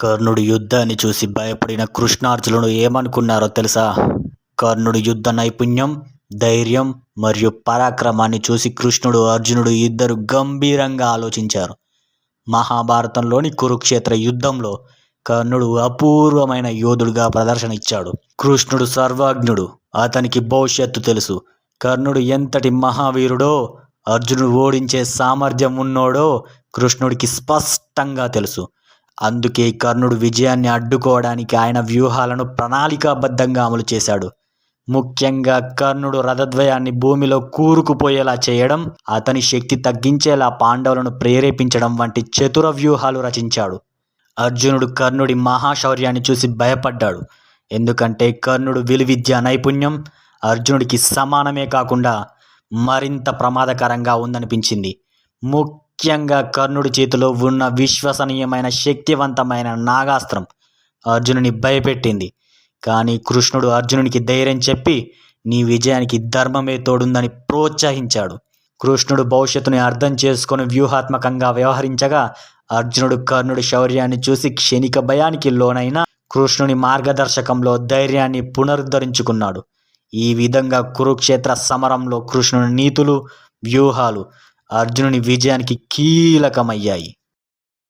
కర్ణుడు యుద్ధాన్ని చూసి భయపడిన కృష్ణార్జునుడు ఏమనుకున్నారో తెలుసా? కర్ణుడు యుద్ధ నైపుణ్యం ధైర్యం మరియు పరాక్రమాన్ని చూసి కృష్ణుడు అర్జునుడు ఇద్దరు గంభీరంగా ఆలోచించారు. మహాభారతంలోని కురుక్షేత్ర యుద్ధంలో కర్ణుడు అపూర్వమైన యోధుడుగా ప్రదర్శన ఇచ్చాడు. కృష్ణుడు సర్వజ్ఞుడు అతనికి భవిష్యత్తు తెలుసు. కర్ణుడు ఎంతటి మహావీరుడో అర్జునుడు ఓడించే సామర్థ్యం ఉన్నోడో కృష్ణుడికి స్పష్టంగా తెలుసు. అందుకే కర్ణుడు విజయాన్ని అడ్డుకోవడానికి ఆయన వ్యూహాలను ప్రణాళికాబద్ధంగా అమలు చేశాడు. ముఖ్యంగా కర్ణుడు రథద్వయాన్ని భూమిలో కూరుకుపోయేలా చేయడం అతని శక్తి తగ్గించేలా పాండవులను ప్రేరేపించడం వంటి చతుర వ్యూహాలు రచించాడు. అర్జునుడు కర్ణుడి మహాశౌర్యాన్ని చూసి భయపడ్డాడు. ఎందుకంటే కర్ణుడు విలువిద్య నైపుణ్యం అర్జునుడికి సమానమే కాకుండా మరింత ప్రమాదకరంగా ఉందనిపించింది. ముఖ్యంగా కర్ణుడి చేతిలో ఉన్న విశ్వసనీయమైన శక్తివంతమైన నాగాస్త్రం అర్జునుని భయపెట్టింది. కానీ కృష్ణుడు అర్జునునికి ధైర్యం చెప్పి నీ విజయానికి ధర్మమే తోడుందని ప్రోత్సహించాడు. కృష్ణుడు భవిష్యత్తుని అర్థం చేసుకుని వ్యూహాత్మకంగా వ్యవహరించగా అర్జునుడు కర్ణుడి శౌర్యాన్ని చూసి క్షణిక భయానికి లోనైన కృష్ణుని మార్గదర్శకంలో ధైర్యాన్ని పునరుద్ధరించుకున్నాడు. ఈ విధంగా కురుక్షేత్ర సమరంలో కృష్ణుని నీతులు వ్యూహాలు అర్జునుని విజయానికి కీలకమయ్యాయి.